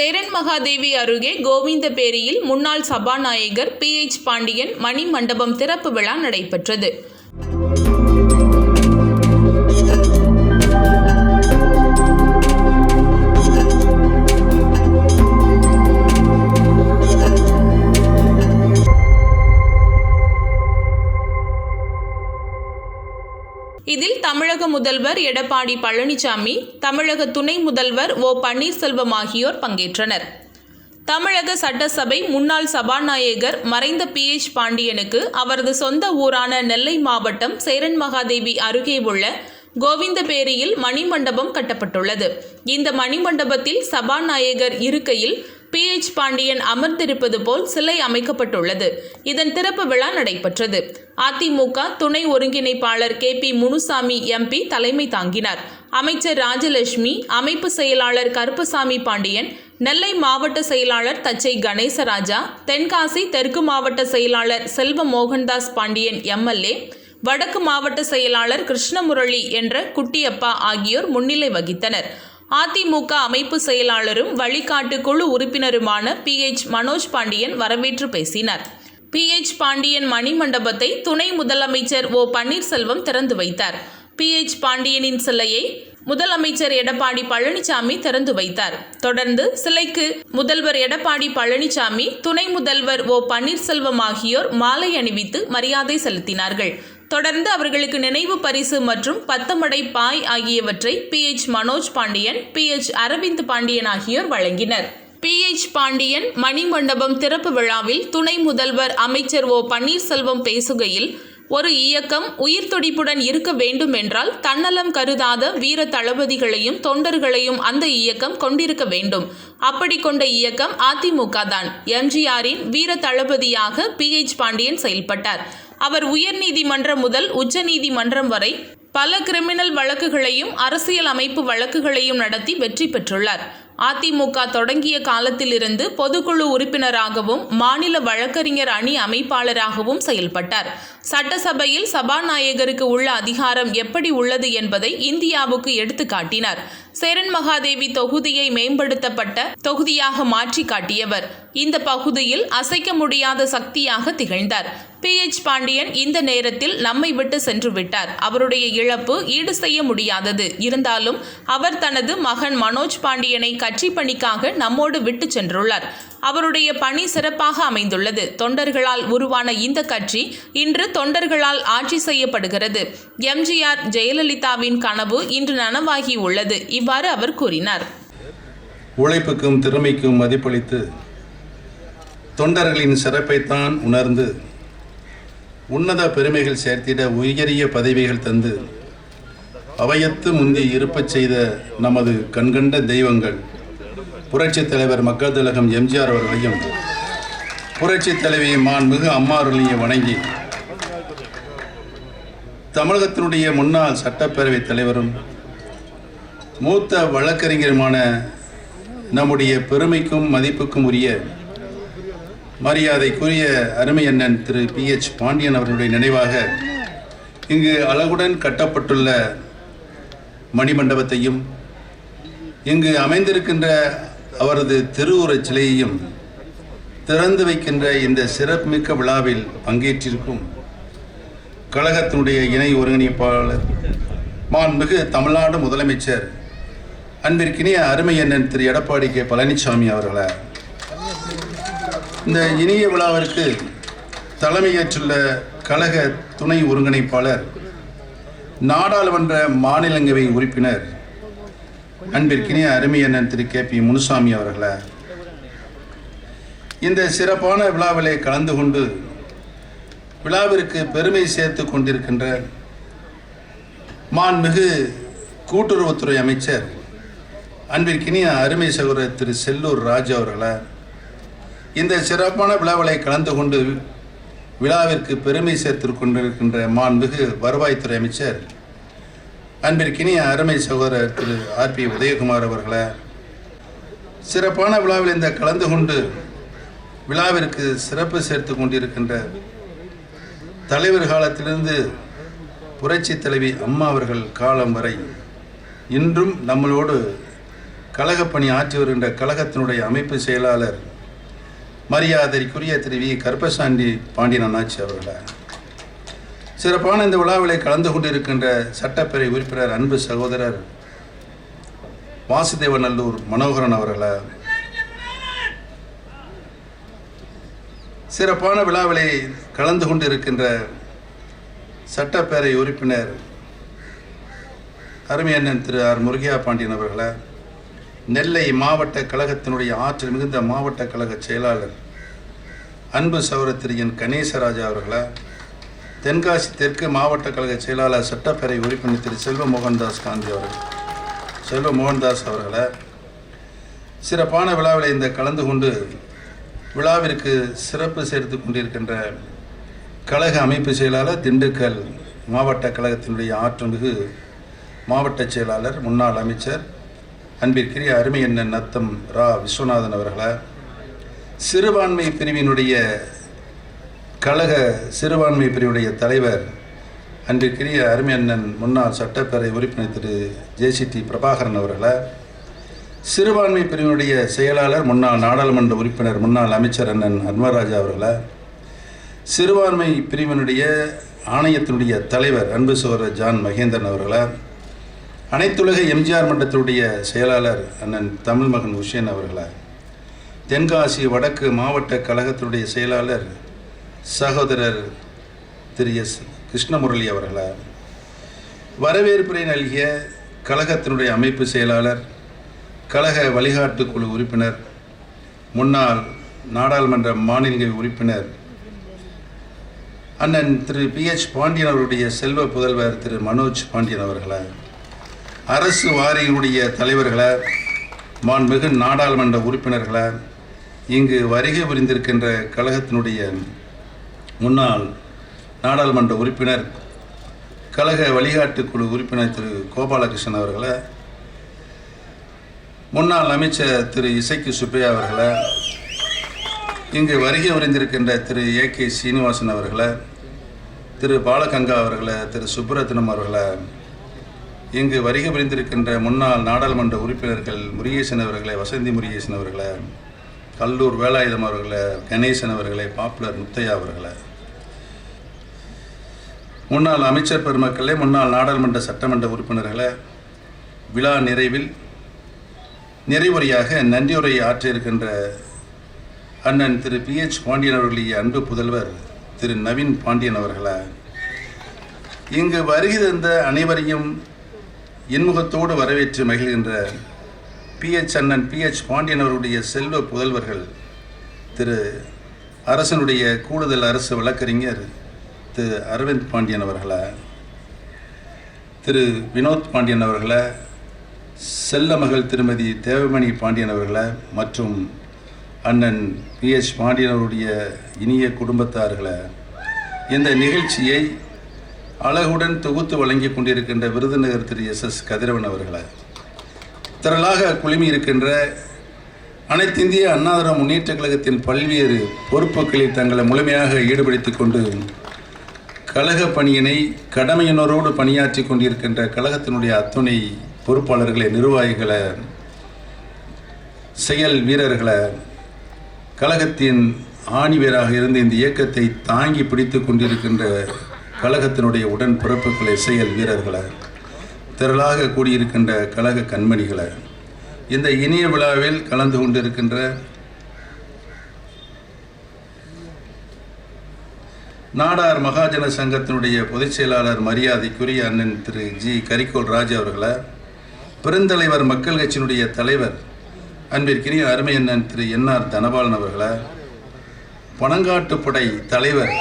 சேரன் மகாதேவி அருகே கோவிந்தபேரியில் முன்னாள் சபாநாயகர் பி எச் பாண்டியன் மணி மண்டபம் திறப்பு விழா நடைபெற்றது. இதில் தமிழக முதல்வர் எடப்பாடி பழனிசாமி தமிழக துணை முதல்வர் ஓ பன்னீர்செல்வம் ஆகியோர் பங்கேற்றனர். தமிழக சட்டசபை முன்னாள் சபாநாயகர் மறைந்த பி எச் பாண்டியனுக்கு அவரது சொந்த ஊரான நெல்லை மாவட்டம் சேரன் மகாதேவி அருகே உள்ள கோவிந்தபேரியில் மணிமண்டபம் கட்டப்பட்டுள்ளது. இந்த மணிமண்டபத்தில் சபாநாயகர் இருக்கையில் பி. எச். பாண்டியன் அமர்ந்திருப்பது போல் சிலை அமைக்கப்பட்டுள்ளது. இதன் திறப்பு விழா நடைபெற்றது. அதிமுக துணை ஒருங்கிணைப்பாளர் கே. பி. முனுசாமி எம்பி தலைமை தாங்கினார். அமைச்சர் ராஜலட்சுமி அமைப்பு செயலாளர் கருப்பசாமி பாண்டியன் நெல்லை மாவட்ட செயலாளர் தச்சை கணேசராஜா தென்காசி தெற்கு மாவட்ட செயலாளர் செல்வ மோகன்தாஸ் பாண்டியன் எம்எல்ஏ வடக்கு மாவட்ட செயலாளர் கிருஷ்ணமுரளி என்ற குட்டியப்பா ஆகியோர் முன்னிலை வகித்தனர். அதிமுக அமைப்பு செயலாளரும் வழிகாட்டு குழு உறுப்பினருமான பி. எச். மனோஜ் பாண்டியன் வரவேற்று பேசினார். பி. எச். பாண்டியன் மணிமண்டபத்தை துணை முதலமைச்சர் ஓ. பன்னீர்செல்வம் திறந்து வைத்தார். பி. எச். பாண்டியனின் சிலையை முதலமைச்சர் எடப்பாடி பழனிசாமி திறந்து வைத்தார். தொடர்ந்து சிலைக்கு முதல்வர் எடப்பாடி பழனிசாமி துணை முதல்வர் ஓ. பன்னீர்செல்வம் ஆகியோர் மாலை அணிவித்து மரியாதை செலுத்தினார்கள். தொடர்ந்து அவர்களுக்கு நினைவு பரிசு மற்றும் பத்தமடை பாய் ஆகியவற்றை B H Manoj Pandian B H Aravind Pandian ஆகியோர் வழங்கினர். பி எச் பாண்டியன் மணிமண்டபம் திறப்பு விழாவில் துணை முதல்வர் அமைச்சர் ஓ பன்னீர்செல்வம் பேசுகையில் ஒரு இயக்கம் உயிர் துடிப்புடன் இருக்க வேண்டும் என்றால் தன்னலம் கருதாத வீர தளபதிகளையும் தொண்டர்களையும் அந்த இயக்கம் கொண்டிருக்க வேண்டும். அப்படி கொண்ட இயக்கம் அதிமுக தான். எம்ஜிஆரின் வீர தளபதியாக பி எச் பாண்டியன் செயல்பட்டார். அவர் உயர்நீதிமன்றம் முதல் உச்சநீதிமன்றம் வரை பல கிரிமினல் வழக்குகளையும் அரசியல் அமைப்பு வழக்குகளையும் நடத்தி வெற்றி பெற்றுள்ளார். அதிமுக தொடங்கிய காலத்திலிருந்து பொதுக்குழு உறுப்பினராகவும் மாநில வழக்கறிஞர் அணி அமைப்பாளராகவும் செயல்பட்டார். சட்டசபையில் சபாநாயகருக்கு உள்ள அதிகாரம் எப்படி உள்ளது என்பதை இந்தியாவுக்கு எடுத்து காட்டினார் சேரன் மகாதேவி தொகுதியை மேம்படுத்தப்பட்ட தொகுதியாக மாற்றி காட்டியவர். இந்த பகுதியில் அசைக்க முடியாத சக்தியாக திகழ்ந்தார். பி. எச். பாண்டியன் இந்த நேரத்தில் நம்மை விட்டு சென்று விட்டார். அவருடைய இழப்பு ஈடு செய்ய முடியாதது. இருந்தாலும் அவர் தனது மகன் மனோஜ் பாண்டியனை கட்சி பணிக்காக நம்மோடு விட்டு சென்றுள்ளார். அவருடைய பணி சிறப்பாக அமைந்துள்ளது. தொண்டர்களால் உருவான இந்த கட்சி இன்று தொண்டர்களால் ஆட்சி செய்யப்படுகிறது. எம்ஜிஆர் ஜெயலலிதாவின் கனவு இன்று நனவாகி உள்ளது. இவ்வாறு அவர் கூறினார். உழைப்புக்கும் திறமைக்கும் மதிப்பளித்து தொண்டர்களின் சிறப்பைத்தான் உணர்ந்து உன்னத பெருமைகள் சேர்த்திட உயரிய பதவிகள் தந்து அவையத்து முந்தி இருப்பச் செய்த நமது கண்கண்ட தெய்வங்கள் புரட்சித் தலைவர் மக்கள் திலகம் எம்ஜிஆர் அவர்களையும் புரட்சித் தலைவி மாண்புமிகு அம்மா அவர்களையும் வணங்கி தமிழகத்தினுடைய முன்னாள் சட்டப்பேரவைத் தலைவரும் மூத்த வழக்கறிஞருமான நம்முடைய பெருமைக்கும் மதிப்புக்கும் உரிய மரியாதைக்குரிய அருமை அண்ணன் திரு பி எச் பாண்டியன் அவர்களுடைய நினைவாக இங்கு அழகுடன் கட்டப்பட்டுள்ள மணிமண்டபத்தையும் இங்கு அமைந்திருக்கின்ற அவரது திருவுருச் சிலையையும் திறந்து வைக்கின்ற இந்த சிறப்புமிக்க விழாவில் பங்கேற்றிருக்கும் கழகத்தினுடைய இணை ஒருங்கிணைப்பாளர் மாண்புமிகு தமிழ்நாடு முதலமைச்சர் அன்பிற்கினிய அருமை அண்ணன் திரு எடப்பாடி கே. பழனிசாமி அவர்களை. இந்த இனிய விழாவிற்கு தலைமையேற்றுள்ள கழக துணை ஒருங்கிணைப்பாளர் நாடாளுமன்ற மாநிலங்களவை உறுப்பினர் அன்பிற்கினிய அருமை அண்ணன் திரு கே பி முனுசாமி அவர்களை இந்த சிறப்பான விழாவிலே கலந்து கொண்டு விழாவிற்கு பெருமை சேர்த்து கொண்டிருக்கின்ற மாண்புமிகு கூட்டுறவுத்துறை அமைச்சர் அன்பிற்கினிய அருமை சகோதரர் திரு செல்லூர் ராஜு அவர்களை இந்த சிறப்பான விழாவிலே கலந்து கொண்டு விழாவிற்கு பெருமை சேர்த்து கொண்டிருக்கின்ற மாண்புமிகு வருவாய்த்துறை அமைச்சர் அன்பிற்கினிய அருமை சகோதரர் திரு ஆர் பி உதயகுமார் அவர்களை சிறப்பான விழாவில் இந்த கலந்து கொண்டு விழாவிற்கு சிறப்பு சேர்த்து கொண்டிருக்கின்ற தலைவர் காலத்திலிருந்து புரட்சி தலைவி அம்மா அவர்கள் காலம் வரை இன்றும் நம்மளோடு கழகப்பணி ஆற்றி வருகின்ற கழகத்தினுடைய அமைப்பு செயலாளர் மரியாதைக்குரிய திரு வி கருப்பசாண்டி பாண்டியன் அண்ணாச்சி அவர்களை. சிறப்பான இந்த விழாவிலே கலந்து கொண்டிருக்கின்ற சட்டப்பேரவை உறுப்பினர் அன்பு சகோதரர் வாசுதேவநல்லூர் மனோகரன் அவர்களை சிறப்பான விழாவிலே கலந்து கொண்டிருக்கின்ற சட்டப்பேரவை உறுப்பினர் அருமையண்ணன் திரு ஆர். முருகையா பாண்டியன் அவர்களை நெல்லை மாவட்ட கழகத்தினுடைய ஆற்றல் மிகுந்த மாவட்ட கழக செயலாளர் அன்பு சகோதரர் திரு என். கணேசராஜா அவர்களை தென்காசி தெற்கு மாவட்ட கழக செயலாளர் சட்டப்பேரவை உறுப்பினர் திரு செல்வ மோகன்தாஸ் காந்தி அவர்கள். செல்வ மோகன்தாஸ் அவர்களை சிறப்பான விழாவில் இந்த கலந்து கொண்டு விழாவிற்கு சிறப்பு சேர்த்து கொண்டிருக்கின்ற கழக அமைப்பு செயலாளர் திண்டுக்கல் மாவட்ட கழகத்தினுடைய ஆற்றமிகு மாவட்ட செயலாளர் முன்னாள் அமைச்சர் அன்பிற்குரிய அருமையண்ணன் நத்தம் ரா விஸ்வநாதன் அவர்களை சிறுபான்மை பிரிவினுடைய கழக சிறுபான்மை பிரிவுடைய தலைவர் அன்பிற்குரிய அருமையண்ணன் முன்னாள் சட்டப்பேரவை உறுப்பினர் திரு. ஜேசிடி பிரபாகரன் அவர்களை சிறுபான்மை பிரிவினுடைய செயலாளர் முன்னாள் நாடாளுமன்ற உறுப்பினர் முன்னாள் அமைச்சர் அண்ணன் அன்வராஜா அவர்களை சிறுபான்மை பிரிவினுடைய ஆணையத்தினுடைய தலைவர் அன்பு சோர ஜான் மகேந்திரன் அவர்களை அனைத்துலக எம்ஜிஆர் மன்றத்தினுடைய செயலாளர் அண்ணன் தமிழ் மகன் உஷேன் அவர்களை தென்காசி வடக்கு மாவட்ட கழகத்தினுடைய செயலாளர் சகோதரர் திரு எஸ் கிருஷ்ணமுரளி அவர்களை வரவேற்புரை நல்கிய கழகத்தினுடைய அமைப்பு செயலாளர் கழக வழிகாட்டு குழு உறுப்பினர் முன்னாள் நாடாளுமன்ற மாநில உறுப்பினர் அண்ணன் திரு பி எச் பாண்டியன் அவருடைய செல்வ புதல்வர் திரு மனோஜ் பாண்டியன் அவர்களை அரசு வாரியினுடைய தலைவர்களை மாண்புமிகு நாடாளுமன்ற உறுப்பினர்களை இங்கு வருகை புரிந்திருக்கின்ற கழகத்தினுடைய முன்னாள் நாடாளுமன்ற உறுப்பினர் கழக வழிகாட்டு குழு உறுப்பினர் திரு கோபாலகிருஷ்ணன் அவர்களை முன்னாள் அமைச்சர் திரு இசைக்கு சுப்பையா அவர்களை இங்கு வருகை உறைந்திருக்கின்ற திரு ஏ கே சீனிவாசன் அவர்களை திரு பாலகங்கா அவர்களை திரு சுப்புரத்னம் அவர்களை இங்கு வருகை புரிந்திருக்கின்ற முன்னாள் நாடாளுமன்ற உறுப்பினர்கள் முருகேசன் அவர்களை வசந்தி முருகேசன் அவர்களை கல்லூர் வேலாயுதம் அவர்களை கணேசன் அவர்களை பாப்புலர் முத்தையா அவர்களை முன்னாள் அமைச்சர் பெருமக்களே முன்னாள் நாடாளுமன்ற சட்டமன்ற உறுப்பினர்களை விழா நிறைவில் நிறைவுரையாக நன்றியுரை ஆற்றியிருக்கின்ற இருக்கின்ற அண்ணன் திரு பி எச் பாண்டியன் அவர்களுடைய அன்பு புதல்வர் திரு நவீன் பாண்டியன் அவர்களை இங்கு வருகை தந்த அனைவரையும் இன்முகத்தோடு வரவேற்று மகிழ்கின்ற பிஹெச் அண்ணன் பிஹெச் பாண்டியன் அவருடைய செல்வ புதல்வர்கள் திரு அரசனுடைய கூடுதல் அரசு வழக்கறிஞர் திரு அரவிந்த் பாண்டியன் அவர்களை திரு வினோத் பாண்டியன் அவர்களை செல்ல மகள் திருமதி தேவமணி பாண்டியன் அவர்களை மற்றும் அண்ணன் பிஎச் பாண்டியன் அவருடைய இனிய குடும்பத்தார்களை இந்த நிகழ்ச்சியை அழகுடன் தொகுத்து வழங்கி கொண்டிருக்கின்ற விருதுநகர் திரு எஸ் எஸ் கதிரவன் அவர்களை திரளாக குழுமி இருக்கின்ற அனைத்திந்திய அண்ணாதிர முன்னேற்ற கழகத்தின் பல்வேறு பொறுப்புகளில் தங்களை முழுமையாக ஈடுபடுத்திக் கொண்டு கழக பணியினை கடமையினரோடு பணியாற்றி கொண்டிருக்கின்ற கழகத்தினுடைய அத்துணை பொறுப்பாளர்களை நிர்வாகிகளை செயல் வீரர்களை கழகத்தின் ஆணிவேராக இருந்து இந்த இயக்கத்தை தாங்கி பிடித்து கொண்டிருக்கின்ற கழகத்தினுடைய உடன் பிறப்புகளை செயல் வீரர்களை திரளாக கூடியிருக்கின்ற கழக கண்மணிகளை இந்த இனிய விழாவில் கலந்து கொண்டிருக்கின்ற நாடார் மகாஜன சங்கத்தினுடைய பொதுச் செயலாளர் மரியாதைக்குரிய அண்ணன் திரு ஜி கரிகோல் ராஜ் அவர்களை பெருந்தலைவர் மக்கள் கட்சியினுடைய தலைவர் அன்பிற்கினிய அருமை அண்ணன் திரு என்ஆர் தனபாலன் அவர்களை பனங்காட்டுப்படை தலைவர்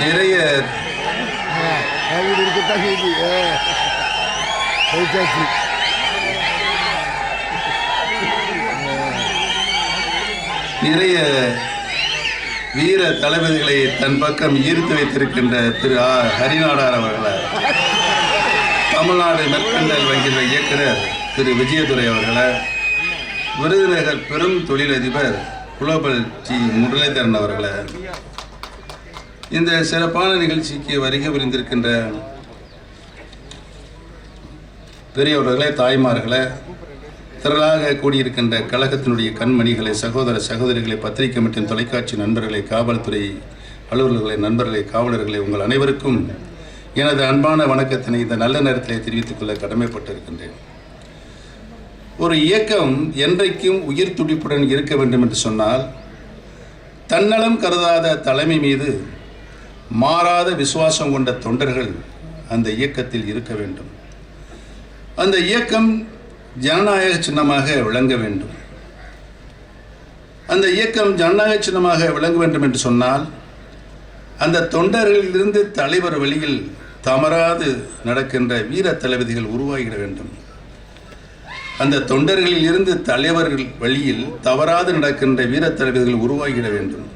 நிறைய இருக்கத்தான் நிறைய வீர தளபதிகளை தன் பக்கம் ஈர்த்து வைத்திருக்கின்ற திரு ஆ. ஹரிநாடார் அவர்களை தமிழ்நாடு மெர்கண்டல் வங்கியில் இயக்குனர் திரு. விஜயதுரை அவர்களை விருதுநகர் பெரும் தொழிலதிபர் குலோபல் டி. முரளிதரன் அவர்களை இந்த சிறப்பான நிகழ்ச்சிக்கு வருகை புரிந்திருக்கின்ற பெரியவர்களே தாய்மார்களே திரளாக கூடியிருக்கின்ற கழகத்தினுடைய கண்மணிகளை சகோதர சகோதரிகளை பத்திரிகை மற்றும் தொலைக்காட்சி நண்பர்களை காவல்துறை அலுவலர்களை நண்பர்களை காவலர்களை உங்கள் அனைவருக்கும் எனது அன்பான வணக்கத்தினை இந்த நல்ல நேரத்திலே தெரிவித்துக் கொள்ள கடமைப்பட்டிருக்கின்றேன். ஒரு இயக்கம் என்றைக்கும் உயிர் துடிப்புடன் இருக்க வேண்டும் என்று சொன்னால் தன்னலம் கருதாத தலைமை மீது மாறாத விசுவாசம் கொண்ட தொண்டர்கள் அந்த இயக்கத்தில் இருக்க வேண்டும். அந்த இயக்கம் ஜனநாயக சின்னமாக விளங்க வேண்டும். அந்த இயக்கம் ஜனநாயக சின்னமாக விளங்க வேண்டும் என்று சொன்னால் அந்த தொண்டர்களிலிருந்து தலைவர் வழியில் தமராது நடக்கின்ற வீர தளபதிகள் உருவாகிட வேண்டும். அந்த தொண்டர்களில் இருந்து தலைவர்கள் வழியில் தவறாது நடக்கின்ற வீர தளபதிகள் உருவாகிட வேண்டும்.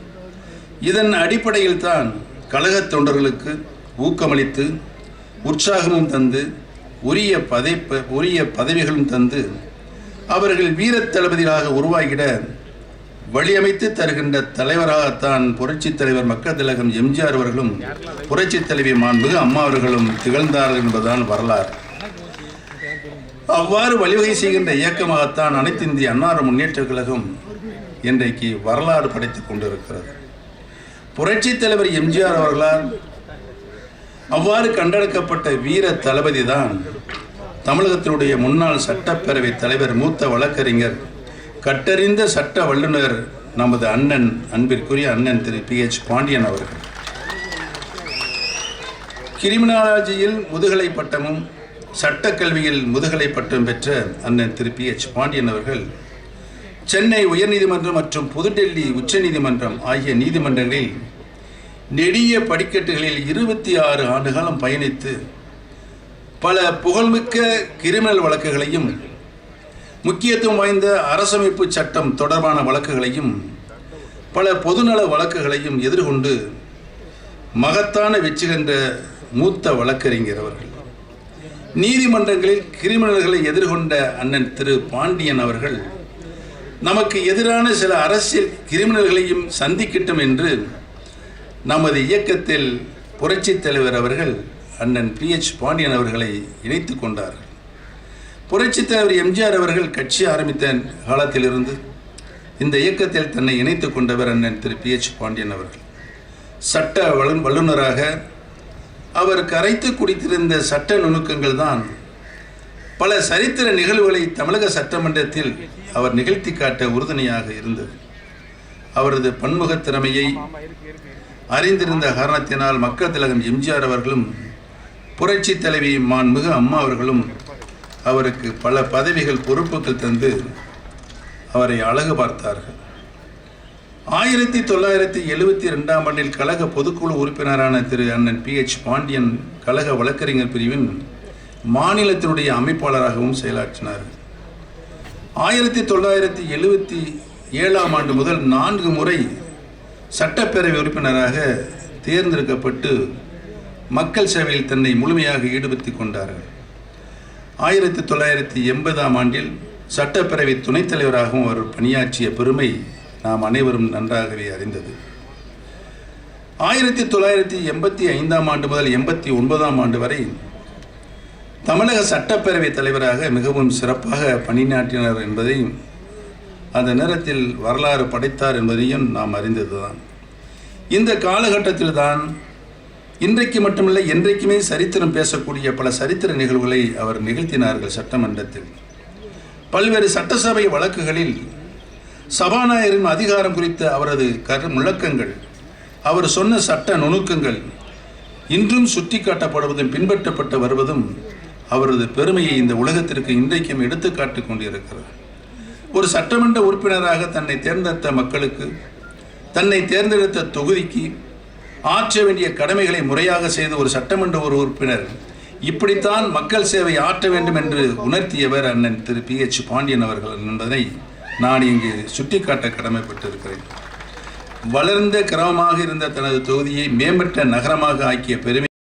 இதன் அடிப்படையில் தான் கழகத் தொண்டர்களுக்கு ஊக்கமளித்து உற்சாகமும் தந்து உரிய பதை உரிய பதவிகளும் தந்து அவர்கள் வீரத் தளபதிகளாக உருவாகிட வழியமைத்து தருகின்ற தலைவராகத்தான் புரட்சித் தலைவர் மக்கள் திலகம் எம்ஜிஆர் அவர்களும் புரட்சித் தலைவி மாண்புமிகு அம்மா அவர்களும் திகழ்ந்தார்கள் என்பதுதான் வரலாறு. அவ்வாறு வழிவகை செய்கின்ற இயக்கமாகத்தான் அனைத்து இந்திய அன்னார முன்னேற்ற கழகம் இன்றைக்கு வரலாறு படைத்துக் கொண்டிருக்கிறது. புரட்சித் தலைவர் எம்ஜிஆர் அவர்களால் அவ்வாறு கண்டெடுக்கப்பட்ட வீர தளபதி தான் தமிழகத்தினுடைய முன்னாள் சட்டப்பேரவை தலைவர் மூத்த வழக்கறிஞர் கட்டறிந்த சட்ட வல்லுநர் நமது அண்ணன் அன்பிற்குரிய அண்ணன் திரு பி எச் பாண்டியன் அவர்கள். கிரிமினாலஜியில் முதுகலை பட்டமும் சட்டக்கல்வியில் முதுகலை பட்டம் பெற்ற அண்ணன் திரு பி எச் பாண்டியன் அவர்கள் சென்னை உயர்நீதிமன்றம் மற்றும் புதுடெல்லி உச்சநீதிமன்றம் ஆகிய நீதிமன்றங்களில் நெடிய படிக்கட்டுகளில் இருபத்தி ஆறு ஆண்டுகாலம் பயணித்து பல புகழ்மிக்க கிரிமினல் வழக்குகளையும் முக்கியத்துவம் வாய்ந்த அரசமைப்பு சட்டம் தொடர்பான வழக்குகளையும் பல பொதுநல வழக்குகளையும் எதிர்கொண்டு மகத்தான வெற்றி கண்ட மூத்த வழக்கறிஞர் அவர்கள். நீதிமன்றங்களில் கிரிமினல்களை எதிர்கொண்ட அண்ணன் திரு பாண்டியன் அவர்கள் நமக்கு எதிரான சில அரசியல் கிரிமினல்களையும் சந்திக்கட்டும் என்று நமது இயக்கத்தில் புரட்சித் தலைவர் அவர்கள் அண்ணன் பி எச் பாண்டியன் அவர்களை இணைத்து கொண்டார்கள். புரட்சித் தலைவர் எம்ஜிஆர் அவர்கள் கட்சி ஆரம்பித்த காலத்திலிருந்து இந்த இயக்கத்தில் தன்னை இணைத்து கொண்டவர் அண்ணன் திரு பி எச் பாண்டியன் அவர்கள். சட்ட வல்ல வல்லுநராக அவர் கரைத்து குடித்திருந்த சட்ட நுணுக்கங்கள் தான் பல சரித்திர நிகழ்வுகளை தமிழக சட்டமன்றத்தில் அவர் நிகழ்த்தி காட்ட உறுதுணையாக இருந்தது. அவரது பன்முகத் திறமையை அறிந்திருந்த காரணத்தினால் மக்கள் திலகம் எம்ஜிஆர் அவர்களும் புரட்சி தலைவி மாண்புமிகு அம்மா அவர்களும் அவருக்கு பல பதவிகள் பொறுப்புகள் தந்து அவரை அழகு பார்த்தார்கள். ஆயிரத்தி தொள்ளாயிரத்தி எழுபத்தி ரெண்டாம் ஆண்டில் கழக பொதுக்குழு உறுப்பினரான திரு அண்ணன் பி எச் பாண்டியன் கழக வழக்கறிஞர் பிரிவின் மாநிலத்தினுடைய அமைப்பாளராகவும் செயலாற்றினார். ஆயிரத்தி தொள்ளாயிரத்தி எழுபத்தி ஏழாம் ஆண்டு முதல் நான்கு முறை சட்டப்பேரவை உறுப்பினராக தேர்ந்தெடுக்கப்பட்டு மக்கள் சேவையில் தன்னை முழுமையாக ஈடுபடுத்தி கொண்டார்கள். ஆயிரத்தி தொள்ளாயிரத்தி எண்பதாம் ஆண்டில் சட்டப்பேரவை துணைத் தலைவராகவும் அவர் பணியாற்றிய பெருமை நாம் அனைவரும் நன்றாகவே அறிந்தது. ஆயிரத்தி தொள்ளாயிரத்தி எண்பத்தி ஐந்தாம் ஆண்டு முதல் எண்பத்தி ஒன்பதாம் ஆண்டு வரை தமிழக சட்டப்பேரவை தலைவராக மிகவும் சிறப்பாக பணியாற்றினார் என்பதையும் அந்த நேரத்தில் வரலாறு படைத்தார் என்பதையும் நாம் அறிந்ததுதான். இந்த காலகட்டத்தில் தான் இன்றைக்கு மட்டுமில்லை என்றைக்குமே சரித்திரம் பேசக்கூடிய பல சரித்திர நிகழ்வுகளை அவர் நிகழ்த்தினார்கள் சட்டமன்றத்தில். பல்வேறு சட்டசபை வழக்குகளில் சபாநாயகரின் அதிகாரம் குறித்த அவரது கரு முழக்கங்கள் அவர் சொன்ன சட்ட நுணுக்கங்கள் இன்றும் சுட்டிக்காட்டப்படுவதும் பின்பற்றப்பட்டு வருவதும் அவரது பெருமையை இந்த உலகத்திற்கு இன்றைக்கும் எடுத்துக்காட்டு கொண்டிருக்கிறது. ஒரு சட்டமன்ற உறுப்பினராக தன்னை தேர்ந்தெடுத்த மக்களுக்கு தன்னை தேர்ந்தெடுத்த தொகுதிக்கு ஆற்ற வேண்டிய கடமைகளை முறையாக செய்த ஒரு சட்டமன்ற ஒரு உறுப்பினர் இப்படித்தான் மக்கள் சேவை ஆற்ற வேண்டும் என்று உணர்த்தியவர் அண்ணன் திரு பி எச் பாண்டியன் அவர்கள் என்பதை நான் இங்கு சுட்டிக்காட்ட கடமைப்பட்டிருக்கிறேன். வளர்ந்த கிராமமாக இருந்த தனது தொகுதியை மேம்பட்ட நகரமாக ஆக்கிய பெருமை